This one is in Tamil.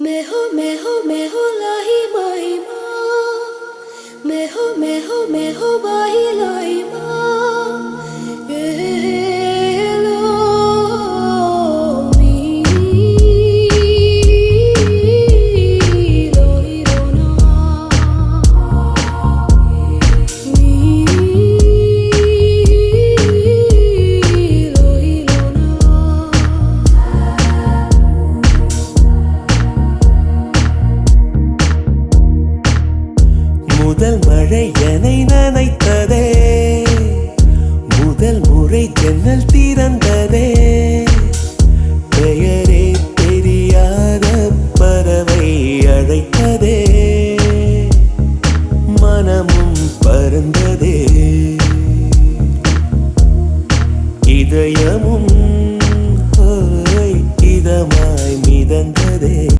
মেহো মেহো মেহো লাহি মাহিমা। মেহো মেহো মেহো বাই முதல் மழை என்னை நனைத்ததே. முதல் முறை ஜன்னல் திறந்ததே. பெயரே தெரியாத பறவை அழைத்ததே. மனமும் பறந்ததே. இதயமும்